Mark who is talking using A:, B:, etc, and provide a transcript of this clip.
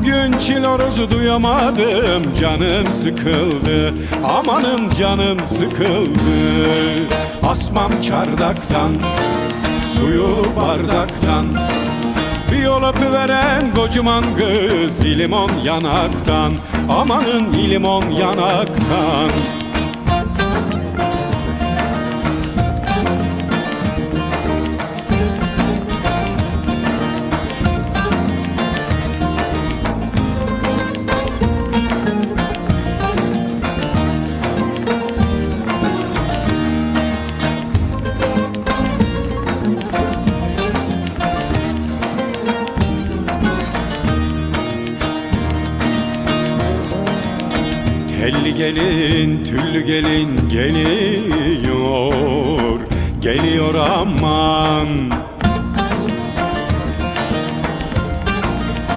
A: Bugün çilorozu duyamadım Canım sıkıldı. Amanım canım sıkıldı. Asmam çardaktan Suyu bardaktan. Bir yol veren kocaman kız limon yanaktan. Amanın limon yanaktan Telli gelin, tüllü gelin geliyor. Geliyor aman